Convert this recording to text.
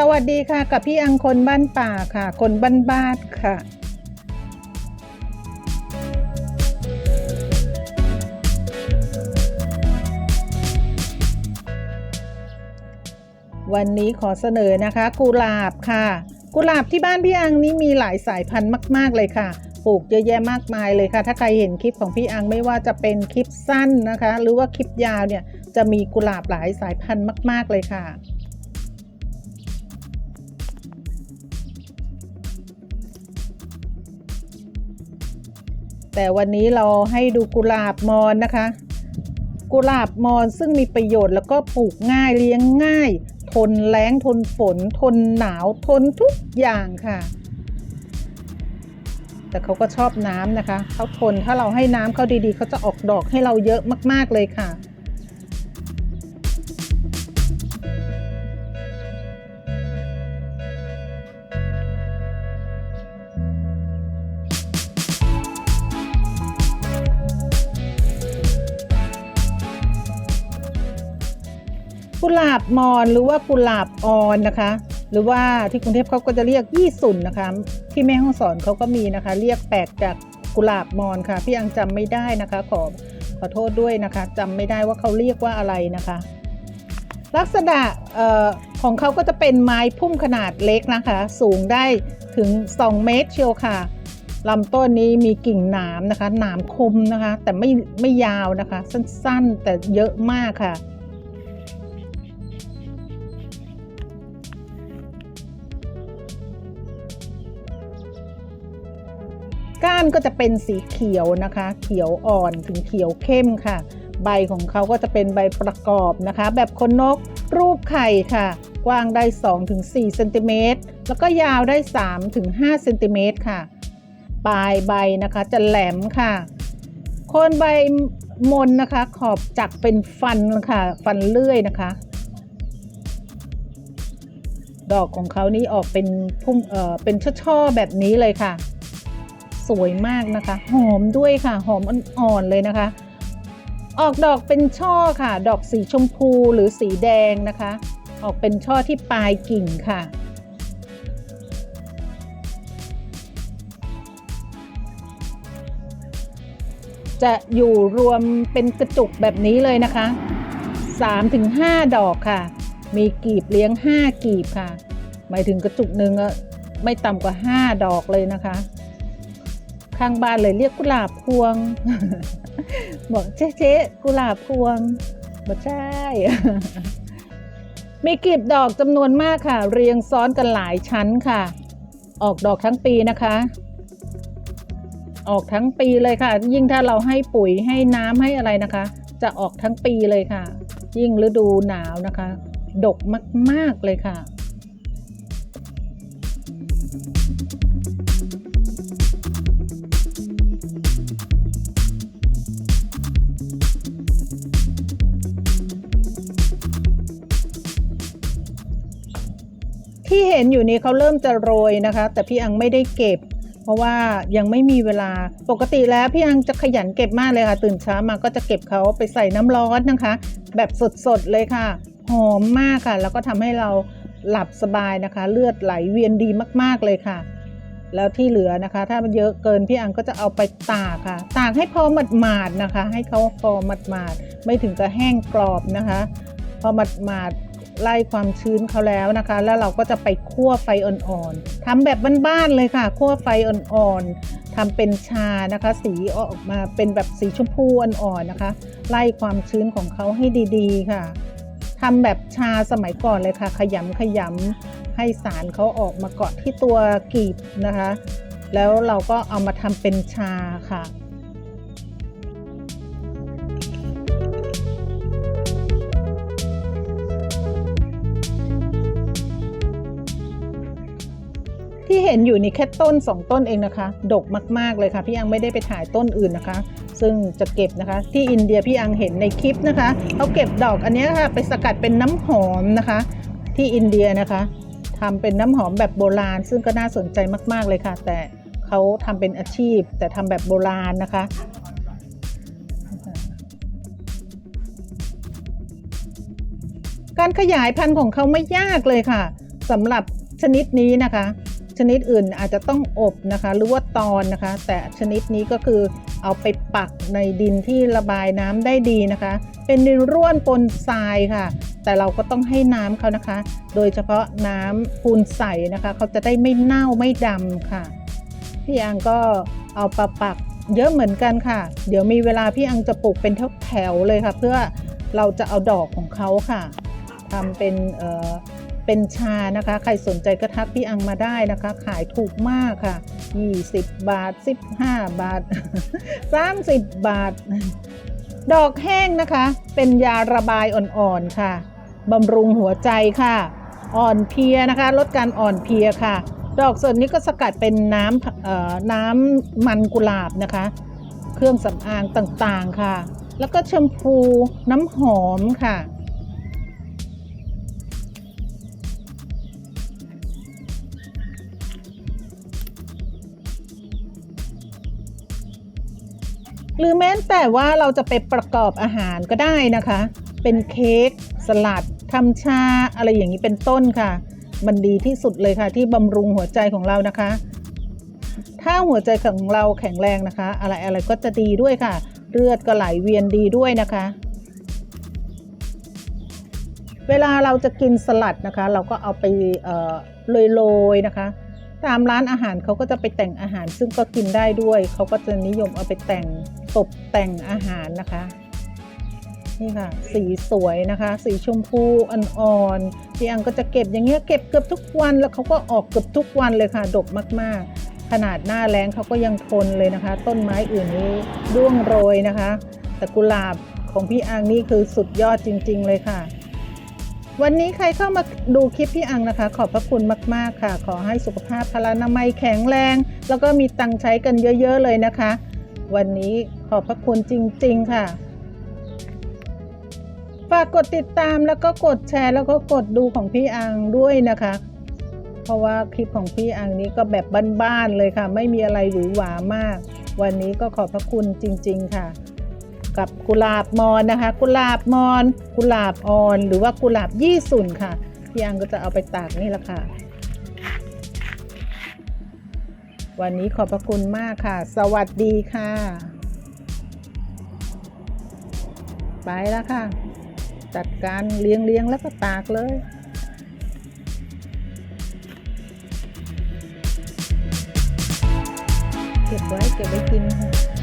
สวัสดีค่ะ กับพี่อังคนบ้านป่าค่ะ คนบ้านบ้านค่ะ วันนี้ขอเสนอนะคะ กุหลาบค่ะ กุหลาบที่บ้านพี่อังนี้มีหลายสายพันธุ์มาก ๆ เลยค่ะปลูกเยอะแยะมากมายเลยค่ะ ถ้าใครเห็นคลิปของพี่อังไม่ว่าจะเป็นคลิปสั้นนะคะ หรือว่าคลิปยาวเนี่ยจะมีกุหลาบหลายสายพันธุ์มาก ๆเลยค่ะ แต่วันนี้เราให้ดูกุหลาบมอนนะคะ กุหลาบมอนซึ่งมีประโยชน์แล้วก็ปลูกง่ายเลี้ยงง่าย ทนแล้งทนฝน ทนหนาวทนทุกอย่างค่ะ แต่เขาก็ชอบน้ำนะคะเขาทนถ้าเราให้น้ำเขาดีๆเขาจะออกดอกให้เราเยอะมากๆเลยค่ะ กุหลาบมอนหรือว่ากุหลาบออนนะคะ หรือว่าที่กรุงเทพเขาก็จะเรียกยี่สุนนะคะ ที่แม่ห้องสอนเขาก็มีนะคะ เรียกแปลกจากกุหลาบมอนค่ะ พี่อังจำไม่ได้นะคะ ขอขอโทษด้วยนะคะจำไม่ได้ว่าเขาเรียกว่าอะไรนะคะ ลักษณะออของเขาก็จะเป็นไม้พุ่มขนาดเล็กนะคะ สูงได้ถึง 2 เมตรเชียวค่ะลำต้นนี้มีกิ่งหนามนะคะ หนามคมนะคะ แต่ไม่ไม่ยาวนะคะ สั้นๆ แต่เยอะมากค่ะ ก้านก็จะเป็นสีเขียวนะคะ เขียวอ่อนถึงเขียวเข้มค่ะ ใบของเขาก็จะเป็นใบประกอบนะคะ แบบคนนกรูปไข่ค่ะ กว้างได้ 2-4เซนติเมตรแล้วก็ยาวได้ 3-5เซนติเมตรค่ะ ปลายใบนะคะจะแหลมค่ะโคนใบมนนะคะ ขอบจักเป็นฟันค่ะ ฟันเลื่อยนะคะ ดอกของเขานี่ออกเป็นพุ่มเอ่อเป็นช่อๆแบบนี้เลยค่ะ สวยมากนะคะ หอมด้วยค่ะ หอมอ่อนๆเลยนะคะ ออกดอกเป็นช่อค่ะ ดอกสีชมพูหรือสีแดงนะคะ ออกเป็นช่อที่ปลายกิ่งค่ะจะอยู่รวมเป็นกระจุกแบบนี้เลยนะคะ 3-5 ดอกค่ะ มีกีบเลี้ยง 5 กีบค่ะ หมายถึงกระจุกหนึ่งอะไม่ต่ำกว่า 5 ดอกเลยนะคะ ข้างบ้านเลยเรียกกุหลาบพวง บอกเจ๊เจ๊กุหลาบพวงบอกใช่ มีกลีบดอกจำนวนมากค่ะ เรียงซ้อนกันหลายชั้นค่ะ ออกดอกทั้งปีนะคะ ออกทั้งปีเลยค่ะ ยิ่งถ้าเราให้ปุ๋ยให้น้ำให้อะไรนะคะ จะออกทั้งปีเลยค่ะ ยิ่งฤดูหนาวนะคะ ดกมาก ๆเลยค่ะ ที่เห็นอยู่นี้เขาเริ่มจะโรยนะคะ แต่พี่อังไม่ได้เก็บ เพราะว่ายังไม่มีเวลาปกติแล้วพี่อังจะขยันเก็บมากเลยค่ะ ตื่นเช้ามาก็จะเก็บเขาไปใส่น้ำร้อนนะคะ แบบสดๆเลยค่ะ หอมมากค่ะ แล้วก็ทำให้เราหลับสบายนะคะ เลือดไหลเวียนดีมากๆเลยค่ะ แล้วที่เหลือนะคะ ถ้ามันเยอะเกินพี่อังก็จะเอาไปตากค่ะ ตากให้พอหมาดๆนะคะ ให้เขาพอหมาดๆไม่ถึงกับแห้งกรอบนะคะ พอหมาดๆ ไล่ความชื้นเขาแล้วนะคะ แล้วเราก็จะไปคั่วไฟอ่อนๆทำแบบบ้านๆเลยค่ะคั่วไฟอ่อนๆทำเป็นชานะคะ สีออกมาเป็นแบบสีชมพูอ่อนๆนะคะ ไล่ความชื้นของเขาให้ดีๆค่ะทำแบบชาสมัยก่อนเลยค่ะ ขยำขยำให้สารเขาออกมาเกาะที่ตัวกีบนะคะ แล้วเราก็เอามาทำเป็นชาค่ะ เห็นอยู่นี่แค่ต้น 2 ต้นเองนะคะ ดกมาก ๆ เลยค่ะ พี่อังไม่ได้ไปถ่ายต้นอื่นนะคะ ซึ่งจะเก็บนะคะ ที่อินเดียพี่อังเห็นในคลิปนะคะเขาเก็บดอกอันนี้ค่ะ ไปสกัดเป็นน้ำหอมนะคะ ที่อินเดียนะคะทำเป็นน้ำหอมแบบโบราณ ซึ่งก็น่าสนใจมาก ๆ เลยค่ะ แต่เขาทำเป็นอาชีพ แต่ทำแบบโบราณนะคะการขยายพันธุ์ของเขาไม่ยากเลยค่ะสำหรับชนิดนี้นะคะ ชนิดอื่นอาจจะต้องอบนะคะหรือว่าตอนนะคะ แต่ชนิดนี้ก็คือเอาไปปักในดินที่ระบายน้ำได้ดีนะคะ เป็นดินร่วนปนทรายค่ะ แต่เราก็ต้องให้น้ำเขานะคะ โดยเฉพาะน้ำปูนใสนะคะเขาจะได้ไม่เน่าไม่ดำค่ะ พี่อังก็เอาปปักเยอะเหมือนกันค่ะ เดี๋ยวมีเวลาพี่อังจะปลูกเป็นแถวๆเลยค่ะ เพื่อเราจะเอาดอกของเขาค่ะทำเป็นเอ่อ เป็นชานะคะ ใครสนใจก็ทักพี่อังมาได้นะคะ ขายถูกมากค่ะ 20 บาท 15 บาท 30 บาท ดอกแห้งนะคะ เป็นยาระบายอ่อนๆค่ะบำรุงหัวใจค่ะ อ่อนเพลียนะคะ ลดการอ่อนเพลียค่ะ ดอกส่วนนี้ก็สกัดเป็นน้ำน้ำมันกุหลาบนะคะ เครื่องสำอางต่างๆค่ะ แล้วก็แชมพูน้ำหอมค่ะ หรือแม้แต่ว่าเราจะไปประกอบอาหารก็ได้นะคะ เป็นเค้กสลัดทำชาอะไรอย่างนี้เป็นต้นค่ะ มันดีที่สุดเลยค่ะที่บำรุงหัวใจของเรานะคะ ถ้าหัวใจของเราแข็งแรงนะคะ อะไรอะไรก็จะดีด้วยค่ะ เลือดก็ไหลเวียนดีด้วยนะคะ เวลาเราจะกินสลัดนะคะ เราก็เอาไปเอ่อโรยๆนะคะ ตามร้านอาหารเขาก็จะไปแต่งอาหารซึ่งก็กินได้ด้วย เขาก็จะนิยมเอาไปแต่งตกแต่งอาหารนะคะ นี่ค่ะ สีสวยนะคะ สีชมพูอ่อนๆพี่อังก็จะเก็บอย่างเงี้ยเก็บเกือบทุกวันแล้วเขาก็ออกเกือบทุกวันเลยค่ะ ดกมากๆ ขนาดหน้าแล้งเขาก็ยังทนเลยนะคะ ต้นไม้อื่นนี้ร่วงโรยนะคะ แต่กุหลาบของพี่อังนี่คือสุดยอดจริง ๆ เลยค่ะ วันนี้ใครเข้ามาดูคลิปพี่อังนะคะ ขอบพระคุณมาก ๆ ค่ะ ขอให้สุขภาพพลานามัยแข็งแรง แล้วก็มีตังใช้กันเยอะ ๆ เลยนะคะ วันนี้ขอบพระคุณจริง ๆ ค่ะ ฝากกดติดตามแล้วก็กดแชร์ แล้วก็กดดูของพี่อังด้วยนะคะ เพราะว่าคลิปของพี่อังนี้ก็แบบบ้าน ๆ เลยค่ะ ไม่มีอะไรหวือหวามาก วันนี้ก็ขอบพระคุณจริง ๆ ค่ะ กับกุหลาบมอนนะคะ กุหลาบมอนกุหลาบอ่อน หรือว่ากุหลาบยี่สุนค่ะพี่อังก็จะเอาไปตากนี่แหละค่ะ วันนี้ขอบพระคุณมากค่ะ สวัสดีค่ะ ไปแล้วค่ะ จัดการเลี้ยงเลี้ยงแล้วก็ตากเลยเก็บไว้เก็บไว้กินค่ะ